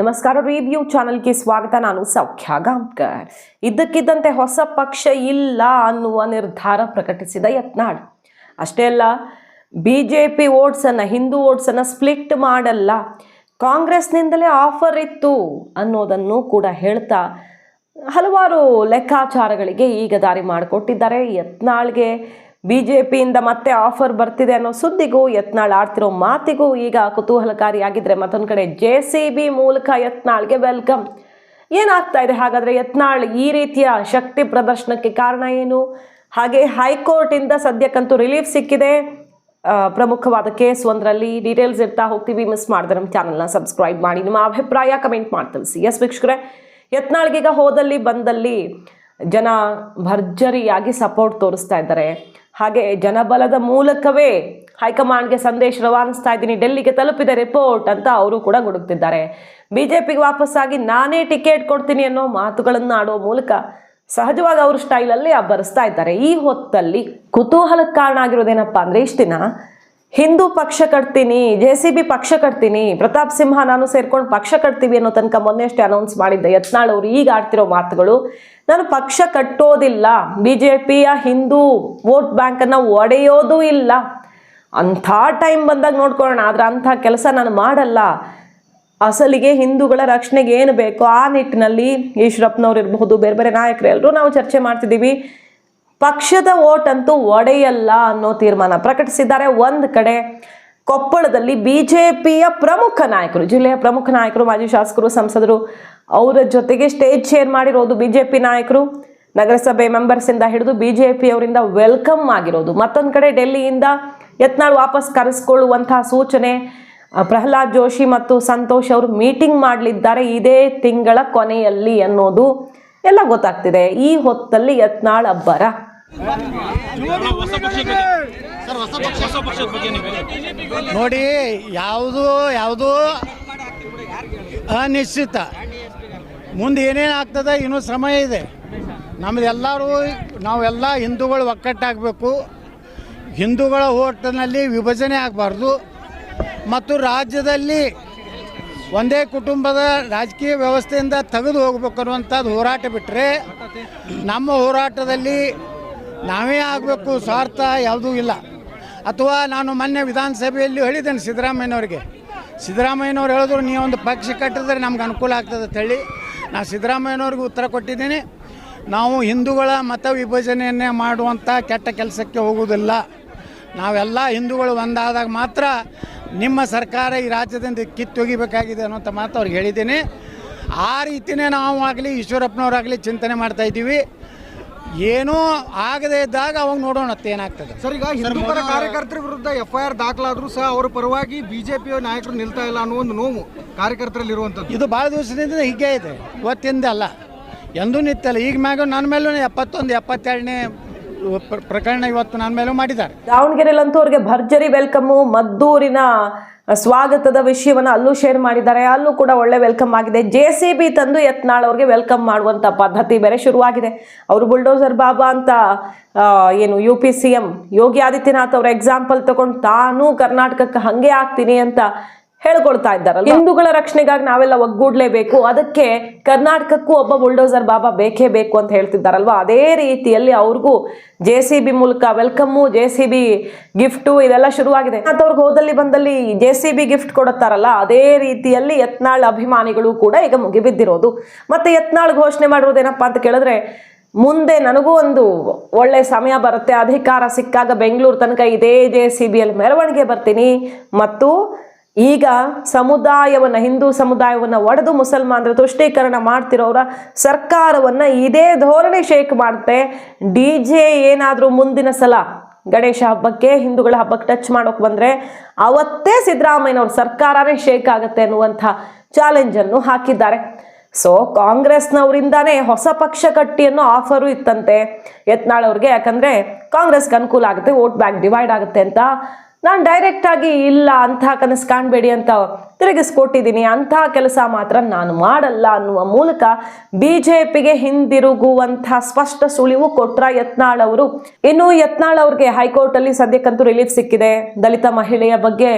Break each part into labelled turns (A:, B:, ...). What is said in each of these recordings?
A: ನಮಸ್ಕಾರ ರಿವ್ಯೂ ಚಾನೆಲ್ಗೆ ಸ್ವಾಗತ. ನಾನು ಸೌಖ್ಯ ಗಾಂವ್ಕರ್ ಇದ್ದಕ್ಕಿದ್ದಂತೆ ಹೊಸ ಪಕ್ಷ ಇಲ್ಲ ಅನ್ನುವ ನಿರ್ಧಾರ ಪ್ರಕಟಿಸಿದ ಯತ್ನಾಳ್. ಅಷ್ಟೇ ಅಲ್ಲ ಬಿ ಜೆ ಪಿ ಓಟ್ಸನ್ನು, ಹಿಂದೂ ಓಟ್ಸನ್ನು ಸ್ಪ್ಲಿಟ್ ಮಾಡಲ್ಲ. ಕಾಂಗ್ರೆಸ್ನಿಂದಲೇ ಆಫರ್ ಇತ್ತು ಅನ್ನೋದನ್ನು ಕೂಡ ಹೇಳ್ತಾ ಹಲವಾರು ಲೆಕ್ಕಾಚಾರಗಳಿಗೆ ಈಗ ದಾರಿ ಮಾಡಿಕೊಟ್ಟಿದ್ದಾರೆ ಯತ್ನಾಳ್ಗೆ. ಬಿ ಜೆ ಪಿಯಿಂದ ಮತ್ತೆ ಆಫರ್ ಬರ್ತಿದೆ ಅನ್ನೋ ಸುದ್ದಿಗೂ ಯತ್ನಾಳ್ ಆಡ್ತಿರೋ ಮಾತಿಗೂ ಈಗ ಕುತೂಹಲಕಾರಿಯಾಗಿದ್ರೆ ಮತ್ತೊಂದು ಕಡೆ ಜೆ ಸಿ ಬಿ ಮೂಲಕ ಯತ್ನಾಳ್ಗೆ ವೆಲ್ಕಮ್. ಏನಾಗ್ತಾ ಇದೆ? ಹಾಗಾದ್ರೆ ಯತ್ನಾಳ್ ಈ ರೀತಿಯ ಶಕ್ತಿ ಪ್ರದರ್ಶನಕ್ಕೆ ಕಾರಣ ಏನು? ಹಾಗೆ ಹೈಕೋರ್ಟಿಂದ ಸದ್ಯಕ್ಕಂತೂ ರಿಲೀಫ್ ಸಿಕ್ಕಿದೆ. ಪ್ರಮುಖವಾದ ಕೇಸ್ ಒಂದರಲ್ಲಿ ಡೀಟೇಲ್ಸ್ ಇರ್ತಾ ಹೋಗ್ತೀವಿ. ಮಿಸ್ ಮಾಡಿದ್ರೆ ನಮ್ಮ ಚಾನಲ್ನ ಸಬ್ಸ್ಕ್ರೈಬ್ ಮಾಡಿ. ನಿಮ್ಮ ಅಭಿಪ್ರಾಯ ಕಮೆಂಟ್ ಮಾಡಿ ತಿಳಿಸಿ. ಎಸ್, ವೀಕ್ಷಕರೇ, ಯತ್ನಾಳ್ಗೀಗ ಹೋದಲ್ಲಿ ಬಂದಲ್ಲಿ ಜನ ಭರ್ಜರಿಯಾಗಿ ಸಪೋರ್ಟ್ ತೋರಿಸ್ತಾ ಇದ್ದಾರೆ. ಹಾಗೆ ಜನಬಲದ ಮೂಲಕವೇ ಹೈಕಮಾಂಡ್ಗೆ ಸಂದೇಶ ರವಾನಿಸ್ತಾ ಇದ್ದೀನಿ. ಡೆಲ್ಲಿಗೆ ತಲುಪಿದೆ ರಿಪೋರ್ಟ್ ಅಂತ ಅವರು ಕೂಡ ಗುಡುಕ್ತಿದ್ದಾರೆ. ಪಿಗೆ ವಾಪಸ್ಸಾಗಿ ನಾನೇ ಟಿಕೆಟ್ ಕೊಡ್ತೀನಿ ಅನ್ನೋ ಮಾತುಗಳನ್ನು ಆಡೋ ಮೂಲಕ ಸಹಜವಾಗಿ ಅವ್ರ ಸ್ಟೈಲಲ್ಲಿ ಅಬ್ಬರಿಸ್ತಾ ಇದ್ದಾರೆ. ಈ ಹೊತ್ತಲ್ಲಿ ಕುತೂಹಲಕ್ಕೆ ಕಾರಣ ಆಗಿರೋದೇನಪ್ಪ ಅಂದ್ರೆ ಇಷ್ಟು ದಿನ ಹಿಂದೂ ಪಕ್ಷ ಕಟ್ತೀನಿ, ಜೆ ಸಿ ಬಿ ಪಕ್ಷ ಕಟ್ತೀನಿ, ಪ್ರತಾಪ್ ಸಿಂಹ ನಾನು ಸೇರ್ಕೊಂಡು ಪಕ್ಷ ಕಟ್ತೀವಿ ಅನ್ನೋ ತನಕ ಮೊನ್ನೆಷ್ಟೇ ಅನೌನ್ಸ್ ಮಾಡಿದ್ದೆ ಯತ್ನಾಳ್ ಅವರು ಈಗ ಆಡ್ತಿರೋ ಮಾತುಗಳು ನಾನು ಪಕ್ಷ ಕಟ್ಟೋದಿಲ್ಲ. ಬಿ ಜೆ ಪಿಯ ಹಿಂದೂ ವೋಟ್ ಬ್ಯಾಂಕನ್ನು ಒಡೆಯೋದು ಇಲ್ಲ. ಅಂಥ ಟೈಮ್ ಬಂದಾಗ ನೋಡ್ಕೊಳ್ಳೋಣ, ಆದರೆ ಅಂಥ ಕೆಲಸ ನಾನು ಮಾಡಲ್ಲ. ಅಸಲಿಗೆ ಹಿಂದೂಗಳ ರಕ್ಷಣೆಗೆ ಏನು ಬೇಕೋ ಆ ನಿಟ್ಟಿನಲ್ಲಿ ಈಶ್ವರಪ್ಪನವ್ರು ಇರಬಹುದು, ಬೇರೆ ಬೇರೆ ನಾಯಕರು ಎಲ್ಲರೂ ನಾವು ಚರ್ಚೆ ಮಾಡ್ತಿದ್ದೀವಿ. ಪಕ್ಷದ ಓಟ್ ಅಂತೂ ಒಡೆಯಲ್ಲ ಅನ್ನೋ ತೀರ್ಮಾನ ಪ್ರಕಟಿಸಿದ್ದಾರೆ. ಒಂದು ಕಡೆ ಕೊಪ್ಪಳದಲ್ಲಿ ಬಿಜೆಪಿಯ ಪ್ರಮುಖ ನಾಯಕರು, ಜಿಲ್ಲೆಯ ಪ್ರಮುಖ ನಾಯಕರು, ಮಾಜಿ ಶಾಸಕರು, ಸಂಸದರು, ಅವರ ಜೊತೆಗೆ ಸ್ಟೇಜ್ ಶೇರ್ ಮಾಡಿರೋದು ಬಿಜೆಪಿ ನಾಯಕರು. ನಗರಸಭೆ ಮೆಂಬರ್ಸ್ ಇಂದ ಹಿಡಿದು ಬಿಜೆಪಿ ಅವರಿಂದ ವೆಲ್ಕಮ್ ಆಗಿರೋದು. ಮತ್ತೊಂದು ಕಡೆ ಡೆಲ್ಲಿಯಿಂದ ಯತ್ನಾಳ್ ವಾಪಸ್ ಕರೆಸ್ಕೊಳ್ಳುವಂತಹ ಸೂಚನೆ ಪ್ರಹ್ಲಾದ್ ಜೋಶಿ ಮತ್ತು ಸಂತೋಷ್ ಅವರು ಮೀಟಿಂಗ್ ಮಾಡಲಿದ್ದಾರೆ ಇದೇ ತಿಂಗಳ ಕೊನೆಯಲ್ಲಿ ಅನ್ನೋದು ಎಲ್ಲ ಗೊತ್ತಾಗ್ತಿದೆ. ಈ ಹೊತ್ತಲ್ಲಿ ಯತ್ನಾಳ್ ಅಬ್ಬರ.
B: ನೋಡಿ, ಯಾವುದು ಯಾವುದು ಅನಿಶ್ಚಿತ. ಮುಂದೆ ಏನೇನು ಆಗ್ತದೆ, ಇನ್ನೂ ಸಮಯ ಇದೆ. ನಮ್ಮದೆಲ್ಲರೂ ನಾವೆಲ್ಲ ಹಿಂದೂಗಳು ಒಕ್ಕಟ್ಟಾಗಬೇಕು. ಹಿಂದೂಗಳ ಓಟಿನಲ್ಲಿ ವಿಭಜನೆ ಆಗಬಾರ್ದು. ಮತ್ತು ರಾಜ್ಯದಲ್ಲಿ ಒಂದೇ ಕುಟುಂಬದ ರಾಜಕೀಯ ವ್ಯವಸ್ಥೆಯಿಂದ ತೆಗೆದು ಹೋಗ್ಬೇಕು ಅನ್ನುವಂಥದ್ದು ಹೋರಾಟ ಬಿಟ್ಟರೆ ನಮ್ಮ ಹೋರಾಟದಲ್ಲಿ ನಾವೇ ಆಗಬೇಕು. ಸ್ವಾರ್ಥ ಯಾವುದೂ ಇಲ್ಲ. ಅಥವಾ ನಾನು ಮೊನ್ನೆ ವಿಧಾನಸಭೆಯಲ್ಲಿ ಹೇಳಿದ್ದೇನೆ ಸಿದ್ದರಾಮಯ್ಯನವ್ರಿಗೆ. ಸಿದ್ದರಾಮಯ್ಯನವ್ರು ಹೇಳಿದ್ರು, ನೀವು ಒಂದು ಪಕ್ಷ ಕಟ್ಟಿದ್ರೆ ನಮ್ಗೆ ಅನುಕೂಲ ಆಗ್ತದೆ ಅಂತ ಹೇಳಿ. ನಾನು ಸಿದ್ದರಾಮಯ್ಯನವ್ರಿಗೆ ಉತ್ತರ ಕೊಟ್ಟಿದ್ದೀನಿ. ನಾವು ಹಿಂದೂಗಳ ಮತ ವಿಭಜನೆಯನ್ನೇ ಮಾಡುವಂಥ ಕೆಟ್ಟ ಕೆಲಸಕ್ಕೆ ಹೋಗುವುದಿಲ್ಲ. ನಾವೆಲ್ಲ ಹಿಂದೂಗಳು ಒಂದಾದಾಗ ಮಾತ್ರ ನಿಮ್ಮ ಸರ್ಕಾರ ಈ ರಾಜ್ಯದಿಂದ ಕಿತ್ತೊಗಿಬೇಕಾಗಿದೆ ಅನ್ನೋಂಥ ಮಾತು ಅವ್ರಿಗೆ ಹೇಳಿದ್ದೀನಿ. ಆ ರೀತಿಯೇ ನಾವು ಆಗಲಿ ಈಶ್ವರಪ್ಪನವರಾಗಲಿ ಚಿಂತನೆ ಮಾಡ್ತಾ ಇದ್ದೀವಿ. ಏನೂ ಆಗದೇ ಇದ್ದಾಗ ಅವಾಗ ನೋಡೋಣ ಏನಾಗ್ತದೆ?
C: ಸರ್ ಈಗ ಹಿಂದೂ ಪರ ಕಾರ್ಯಕರ್ತರ ವಿರುದ್ಧ ಎಫ್ ಐ ಆರ್ ದಾಖಲಾದ್ರೂ ಸಹ ಅವರ ಪರವಾಗಿ ಬಿಜೆಪಿ ನಾಯಕರು ನಿಲ್ತಾ ಇಲ್ಲ ಅನ್ನೋ ಒಂದು ನೋವು ಕಾರ್ಯಕರ್ತರಲ್ಲಿ ಇರುವಂತದ್ದು
B: ಇದು ಭಾಳ ದಿವಸದಿಂದ ಹೀಗೆ ಇದೆ. ಇವತ್ತಿಂದ ಅಲ್ಲ. ಎಂದೂ ನಿತ್ತಲ್ಲ ಈಗ ಮ್ಯಾಗ ನನ್ನ ಮೇಲೂ ಎಪ್ಪತ್ತೊಂದು ಎಪ್ಪತ್ತೆರಡನೇ ಪ್ರಕರಣ ಇವತ್ತು ನನ್ನ ಮೇಲೂ ಮಾಡಿದ್ದಾರೆ.
A: ದಾವಣಗೆರೆಲಂತೂ ಅವ್ರಿಗೆ ಭರ್ಜರಿ ವೆಲ್ಕಮ್ಮು ಮದ್ದೂರಿನ ಸ್ವಾಗತದ ವಿಷಯವನ್ನ ಅಲ್ಲೂ ಶೇರ್ ಮಾಡಿದ್ದಾರೆ. ಅಲ್ಲೂ ಕೂಡ ಒಳ್ಳೆ ವೆಲ್ಕಮ್ ಆಗಿದೆ. ಜೆ ಸಿ ಬಿ ತಂದು ಯತ್ನಾಳ್ ಅವ್ರಿಗೆ ವೆಲ್ಕಮ್ ಮಾಡುವಂತ ಪದ್ಧತಿ ಬೇರೆ ಶುರುವಾಗಿದೆ. ಅವರು ಬುಲ್ಡೋಸರ್ ಬಾಬಾ ಅಂತ ಏನು U P C M Yogi Adityanath ಅವರ ಎಕ್ಸಾಂಪಲ್ ತಗೊಂಡು ತಾನೂ ಕರ್ನಾಟಕಕ್ಕೆ ಹಂಗೆ ಆಗ್ತೀನಿ ಅಂತ ಹೇಳ್ಕೊಳ್ತಾ ಇದ್ದಾರಲ್ಲ ಹಿಂದೂಗಳ ರಕ್ಷಣೆಗಾಗಿ ನಾವೆಲ್ಲ ಒಗ್ಗೂಡ್ಲೇಬೇಕು. ಅದಕ್ಕೆ ಕರ್ನಾಟಕಕ್ಕೂ ಒಬ್ಬ ಬುಲ್ಡೋಸರ್ ಬಾಬಾ ಬೇಕೇ ಬೇಕು ಅಂತ ಹೇಳ್ತಿದ್ದಾರಲ್ವ? ಅದೇ ರೀತಿಯಲ್ಲಿ ಅವ್ರಿಗೂ ಜೆ ಸಿ ಬಿ ಮೂಲಕ welcome, J C B gift ಇದೆಲ್ಲ ಶುರುವಾಗಿದೆ. ಮತ್ತು ಅವ್ರಿಗೆ ಹೋದಲ್ಲಿ ಬಂದಲ್ಲಿ ಜೆ ಸಿ ಬಿ ಗಿಫ್ಟ್ ಕೊಡುತ್ತಾರಲ್ಲ, ಅದೇ ರೀತಿಯಲ್ಲಿ ಯತ್ನಾಳ್ ಅಭಿಮಾನಿಗಳು ಕೂಡ ಈಗ ಮುಗಿಬಿದ್ದಿರೋದು. ಮತ್ತೆ ಯತ್ನಾಳ್ ಘೋಷಣೆ ಮಾಡಿರೋದೇನಪ್ಪ ಅಂತ ಕೇಳಿದ್ರೆ, ಮುಂದೆ ನನಗೂ ಒಂದು ಒಳ್ಳೆ ಸಮಯ ಬರುತ್ತೆ, ಅಧಿಕಾರ ಸಿಕ್ಕಾಗ ಬೆಂಗಳೂರು ತನಕ ಇದೇ ಜೆ ಸಿ ಬಿಯಲ್ಲಿ ಮೆರವಣಿಗೆ ಬರ್ತೀನಿ. ಮತ್ತು ಈಗ ಸಮುದಾಯವನ್ನ, ಹಿಂದೂ ಸಮುದಾಯವನ್ನ ಒಡೆದು ಮುಸಲ್ಮಾನರ ತುಷ್ಟೀಕರಣ ಮಾಡ್ತಿರೋರ ಸರ್ಕಾರವನ್ನ ಇದೇ ಧೋರಣೆ ಶೇಕ್ ಮಾಡುತ್ತೆ. ಡಿ ಜೆ ಏನಾದರೂ ಮುಂದಿನ ಸಲ ಗಣೇಶ ಹಬ್ಬಕ್ಕೆ, ಹಿಂದೂಗಳ ಹಬ್ಬಕ್ಕೆ ಟಚ್ ಮಾಡೋಕೆ ಬಂದ್ರೆ ಅವತ್ತೇ ಸಿದ್ದರಾಮಯ್ಯನವ್ರ ಸರ್ಕಾರನೇ ಶೇಕ್ ಆಗುತ್ತೆ ಅನ್ನುವಂಥ ಚಾಲೆಂಜನ್ನು ಹಾಕಿದ್ದಾರೆ. ಸೊ ಕಾಂಗ್ರೆಸ್ನವರಿಂದಾನೇ ಹೊಸ ಪಕ್ಷ ಕಟ್ಟಿ ಅನ್ನೋ ಆಫರು ಇತ್ತಂತೆ. ಯತ್ನಾಳ್ ಅವ್ರಿಗೆ ಯಾಕಂದ್ರೆ ಕಾಂಗ್ರೆಸ್ಗೆ ಅನುಕೂಲ ಆಗುತ್ತೆ ವೋಟ್ ಬ್ಯಾಂಕ್ ಡಿವೈಡ್ ಆಗುತ್ತೆ ಅಂತ ನಾನು ಡೈರೆಕ್ಟ್ ಆಗಿ ಇಲ್ಲ ಅಂತಹ ಕನಸು ಕಾಣಬೇಡಿ ಅಂತ ತಿರುಗಿಸ್ಕೊಟ್ಟಿದ್ದೀನಿ. ಅಂಥ ಕೆಲಸ ಮಾತ್ರ ನಾನು ಮಾಡಲ್ಲ ಅನ್ನುವ ಮೂಲಕ ಬಿಜೆಪಿಗೆ ಹಿಂದಿರುಗುವಂತಹ ಸ್ಪಷ್ಟ ಸುಳಿವು ಕೊಟ್ರ ಯತ್ನಾಳ್ ಅವರು. ಇನ್ನು ಯತ್ನಾಳ್ ಅವ್ರಿಗೆ ಹೈಕೋರ್ಟ್ ಅಲ್ಲಿ ಸದ್ಯಕ್ಕಂತೂ ರಿಲೀಫ್ ಸಿಕ್ಕಿದೆ. ದಲಿತ ಮಹಿಳೆಯ ಬಗ್ಗೆ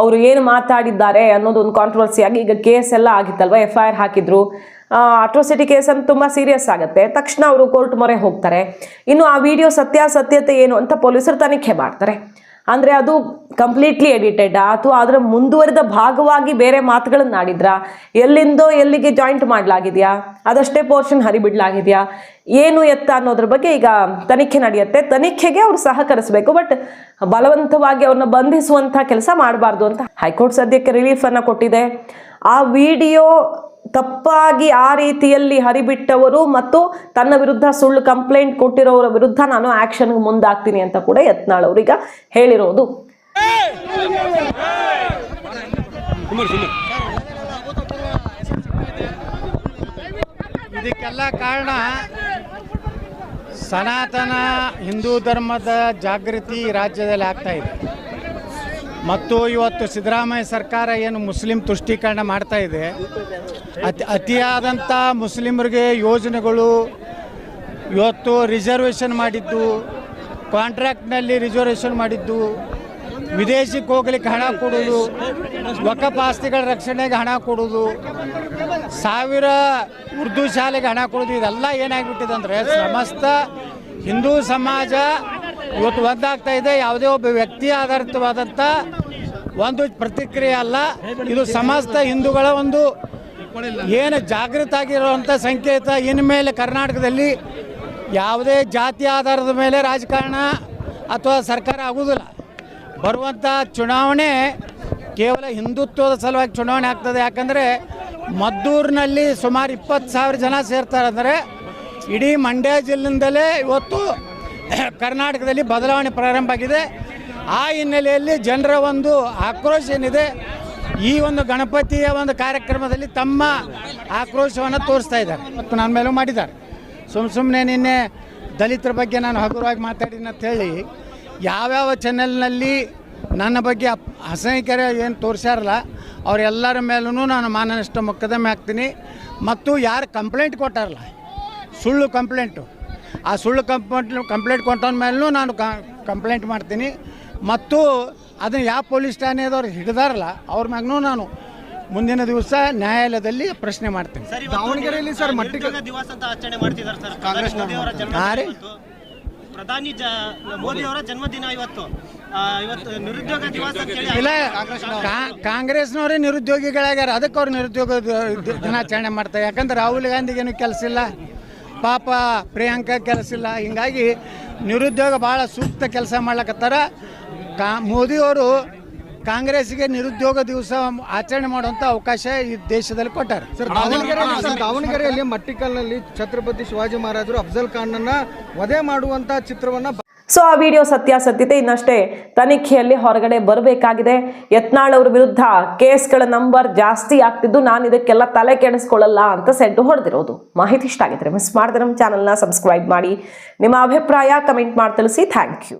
A: ಅವರು ಏನು ಮಾತಾಡಿದ್ದಾರೆ ಅನ್ನೋದು ಒಂದು ಕಾಂಟ್ರವರ್ಸಿ ಆಗಿ ಈಗ ಕೇಸ್ ಎಲ್ಲ ಆಗಿತ್ತಲ್ವ, ಎಫ್ ಐ ಆರ್ ಹಾಕಿದ್ರು. ಅಟ್ರೋಸಿಟಿ ಕೇಸ್ ಅಂತ ತುಂಬ ಸೀರಿಯಸ್ ಆಗುತ್ತೆ. ತಕ್ಷಣ ಅವರು ಕೋರ್ಟ್ ಮೊರೆ ಹೋಗ್ತಾರೆ. ಇನ್ನು ಆ ವಿಡಿಯೋ ಸತ್ಯಾಸತ್ಯತೆ ಏನು ಅಂತ ಪೊಲೀಸರು ತನಿಖೆ ಮಾಡ್ತಾರೆ. ಅಂದರೆ ಅದು ಕಂಪ್ಲೀಟ್ಲಿ ಎಡಿಟೆಡ್ ಅಥವಾ ಅದರ ಮುಂದುವರಿದ ಭಾಗವಾಗಿ ಬೇರೆ ಮಾತುಗಳನ್ನು ಆಡಿದ್ರಾ? ಎಲ್ಲಿಂದೋ ಎಲ್ಲಿಗೆ ಜಾಯಿಂಟ್ ಮಾಡಲಾಗಿದೆಯಾ? ಅದಷ್ಟೇ ಪೋರ್ಷನ್ ಹರಿಬಿಡ್ಲಾಗಿದೆಯಾ? ಏನು ಎತ್ತ ಅನ್ನೋದ್ರ ಬಗ್ಗೆ ಈಗ ತನಿಖೆ ನಡೆಯುತ್ತೆ. ತನಿಖೆಗೆ ಅವ್ರು ಸಹಕರಿಸಬೇಕು ಬಟ್ ಬಲವಂತವಾಗಿ ಅವ್ರನ್ನ ಬಂಧಿಸುವಂಥ ಕೆಲಸ ಮಾಡಬಾರ್ದು ಅಂತ ಹೈಕೋರ್ಟ್ ಸದ್ಯಕ್ಕೆ ರಿಲೀಫನ್ನು ಕೊಟ್ಟಿದೆ. ಆ ವಿಡಿಯೋ ತಪ್ಪಾಗಿ ಆ ರೀತಿಯಲ್ಲಿ ಹರಿಬಿಟ್ಟವರು ಮತ್ತು ತನ್ನ ವಿರುದ್ಧ ಸುಳ್ಳು ಕಂಪ್ಲೇಂಟ್ ಕೊಟ್ಟಿರೋರ ವಿರುದ್ಧ ನಾನು ಆಕ್ಷನ್ಗೆ ಮುಂದಾಗ್ತೀನಿ ಅಂತ ಕೂಡ ಯತ್ನಾಳ್ ಅವ್ರೀಗ ಹೇಳಿರೋದು.
B: ಇದಕ್ಕೆಲ್ಲ ಕಾರಣ ಸನಾತನ ಹಿಂದೂ ಧರ್ಮದ ಜಾಗೃತಿ ರಾಜ್ಯದಲ್ಲಿ ಆಗ್ತಾ ಇದೆ. ಮತ್ತು ಇವತ್ತು ಸಿದ್ದರಾಮಯ್ಯ ಸರ್ಕಾರ ಏನು ಮುಸ್ಲಿಂ ತುಷ್ಟೀಕರಣ ಮಾಡ್ತಾ ಇದೆ. ಅತಿ ಅತಿಯಾದಂಥ ಮುಸ್ಲಿಮರಿಗೆ ಯೋಜನೆಗಳು ಇವತ್ತು ರಿಸರ್ವೇಷನ್ ಮಾಡಿದ್ದು ಕಾಂಟ್ರಾಕ್ಟ್ನಲ್ಲಿ ರಿಸರ್ವೇಷನ್ ಮಾಡಿದ್ದು, ವಿದೇಶಕ್ಕೆ ಹೋಗ್ಲಿಕ್ಕೆ ಹಣ ಕೊಡೋದು ವಕಫ್ ರಕ್ಷಣೆಗೆ ಹಣ ಕೊಡೋದು ಸಾವಿರ ಉರ್ದು ಶಾಲೆಗೆ ಹಣ ಕೊಡೋದು ಇದೆಲ್ಲ ಏನಾಗಿಬಿಟ್ಟಿದೆ ಅಂದರೆ ಸಮಸ್ತ ಹಿಂದೂ ಸಮಾಜ ಇವತ್ತು ಒಂದಾಗ್ತಾ ಇದೆ, ಯಾವುದೇ ಒಬ್ಬ ವ್ಯಕ್ತಿ ಆಧಾರಿತವಾದಂಥ ಒಂದು ಪ್ರತಿಕ್ರಿಯೆ ಅಲ್ಲ. ಇದು ಸಮಸ್ತ ಹಿಂದೂಗಳ ಒಂದು ಏನು ಜಾಗೃತ ಆಗಿರುವಂಥ ಸಂಕೇತ ಮೇಲೆ ಕರ್ನಾಟಕದಲ್ಲಿ ಯಾವುದೇ ಜಾತಿ ಆಧಾರದ ಮೇಲೆ ರಾಜಕಾರಣ ಅಥವಾ ಸರ್ಕಾರ ಆಗುವುದಿಲ್ಲ. ಬರುವಂಥ ಚುನಾವಣೆ ಕೇವಲ ಹಿಂದುತ್ವದ ಸಲುವಾಗಿ ಚುನಾವಣೆ ಆಗ್ತದೆ. ಯಾಕಂದರೆ ಮದ್ದೂರಿನಲ್ಲಿ ಸುಮಾರು ಇಪ್ಪತ್ತು ಸಾವಿರ ಜನ ಸೇರ್ತಾರೆ. ಅಂದರೆ ಇಡೀ ಮಂಡ್ಯ ಜಿಲ್ಲೆಯಿಂದಲೇ ಇವತ್ತು ಕರ್ನಾಟಕದಲ್ಲಿ ಬದಲಾವಣೆ ಪ್ರಾರಂಭ ಆಗಿದೆ. ಆ ಹಿನ್ನೆಲೆಯಲ್ಲಿ ಜನರ ಒಂದು ಆಕ್ರೋಶ ಏನಿದೆ, ಈ ಒಂದು ಗಣಪತಿಯ ಒಂದು ಕಾರ್ಯಕ್ರಮದಲ್ಲಿ ತಮ್ಮ ಆಕ್ರೋಶವನ್ನು ತೋರಿಸ್ತಾ ಇದ್ದಾರೆ ಮತ್ತು ನನ್ನ ಮೇಲೂ ಮಾಡಿದ್ದಾರೆ. ಸುಮ್ ಸುಮ್ಮನೆ ನಿನ್ನೆ ದಲಿತರ ಬಗ್ಗೆ ನಾನು ಹಗುರವಾಗಿ ಮಾತಾಡಿನ ಹೇಳಿ, ಯಾವ್ಯಾವ ಚಾನೆಲ್ನಲ್ಲಿ ನನ್ನ ಬಗ್ಗೆ ಅಸಹ್ಯಕರ ಏನು ತೋರಿಸ್ಯಾರಲ್ಲ ಅವರೆಲ್ಲರ ಮೇಲೂ ನಾನು ಮಾನನಷ್ಟ ಮೊಕದ್ದಮೆ ಹಾಕ್ತೀನಿ. ಮತ್ತು ಯಾರು ಕಂಪ್ಲೇಂಟ್ ಕೊಟ್ಟಾರಲ್ಲ, ಸುಳ್ಳು ಕಂಪ್ಲೇಂಟು ಆ ಸುಳ್ಳು ಕಂಪ್ಲೇಂಟ್ ಕಂಪ್ಲೇಂಟ್ ಕೊಟ್ಟ ಮೇಲೂ ನಾನು ಕಂಪ್ಲೇಂಟ್ ಮಾಡ್ತೀನಿ. ಮತ್ತು ಅದನ್ನು ಯಾವ ಪೊಲೀಸ್ ಠಾಣೆದವ್ರು ಹಿಡಿದಾರಲ್ಲ ಅವ್ರ ಮ್ಯಾಗೂ ನಾನು ಮುಂದಿನ ದಿವಸ ನ್ಯಾಯಾಲಯದಲ್ಲಿ ಪ್ರಶ್ನೆ ಮಾಡ್ತೀನಿ.
C: ದಾವಣಗೆರೆಯಲ್ಲಿ ಸರ್ ಮಟ್ಟಿಗೆ
D: ದಿವಸ ಅಂತ ಆಚರಣೆ ಮಾಡ್ತಿದ್ದಾರೆ ಸರ್. ಕಾಂಗ್ರೆಸ್ ಮೋದಿ ಅವರ ಜನ್ಮದಿನ ಇವತ್ತು. ಪ್ರಧಾನಿ ಮೋದಿ ಅವರ ಜನ್ಮದಿನ ಇವತ್ತು. ಇವತ್ತು ನಿರುದ್ಯೋಗ ದಿವಸ
B: ಇಲ್ಲ ಕಾಂಗ್ರೆಸ್ನವರೇ. ನಿರುದ್ಯೋಗಿಗಳಾಗ್ಯಾರ. ಅದಕ್ಕೆ ಅವ್ರು ನಿರುದ್ಯೋಗ ದಿನಾಚರಣೆ ಮಾಡ್ತಾರೆ. ಯಾಕಂದ್ರೆ ರಾಹುಲ್ ಗಾಂಧಿಗೇನು ಕೆಲಸ ಇಲ್ಲ. ಪಾಪ ಪ್ರಿಯಾಂಕ ಕೆಲಸ ಇಲ್ಲ. ಹಿಂಗಾಗಿ ನಿರುದ್ಯೋಗ ಭಾಳ ಸೂಕ್ತ ಕೆಲಸ ಮಾಡ್ಲಕತ್ತಾರ. ಕಾ ಮೋದಿಯವರು ಕಾಂಗ್ರೆಸ್ಗೆ ನಿರುದ್ಯೋಗ ದಿವಸ ಆಚರಣೆ ಮಾಡುವಂಥ ಅವಕಾಶ ಈ ದೇಶದಲ್ಲಿ ಕೊಟ್ಟಾರೆ.
C: ಸರ್ ದಾವಣಗೆರೆ ಸರ್ ದಾವಣಗೆರೆಯಲ್ಲಿ ಮಟ್ಟಿಕಲ್ನಲ್ಲಿ ಛತ್ರಪತಿ ಶಿವಾಜಿ ಮಹಾರಾಜರು ಅಫ್ಜಲ್ ಖಾನ್ನನ್ನು ವಧೆ ಮಾಡುವಂತ ಚಿತ್ರವನ್ನ
A: ಸೊ ಆ ವಿಡಿಯೋ ಸತ್ಯಾಸತ್ಯತೆ ಇನ್ನಷ್ಟೇ ತನಿಖೆಯಲ್ಲಿ ಹೊರಗಡೆ ಬರಬೇಕಾಗಿದೆ. ಯತ್ನಾಳ್ ಅವ್ರ ವಿರುದ್ಧ ಕೇಸ್ಗಳ ನಂಬರ್ ಜಾಸ್ತಿ ಆಗ್ತಿದ್ದು ನಾನು ಇದಕ್ಕೆಲ್ಲ ತಲೆ ಕೆಡಿಸ್ಕೊಳ್ಳಲ್ಲ ಅಂತ ಸೆಡ್ಡು ಹೊಡೆದಿರೋದು. ಮಾಹಿತಿ ಇಷ್ಟ ಆಗಿದ್ರೆ ಮಿಸ್ ಮಾಡಿದ್ರೆ ನಮ್ಮ ಚಾನಲ್ನ ಸಬ್ಸ್ಕ್ರೈಬ್ ಮಾಡಿ. ನಿಮ್ಮ ಅಭಿಪ್ರಾಯ ಕಮೆಂಟ್ ಮಾಡಿ ತಿಳಿಸಿ. Thank you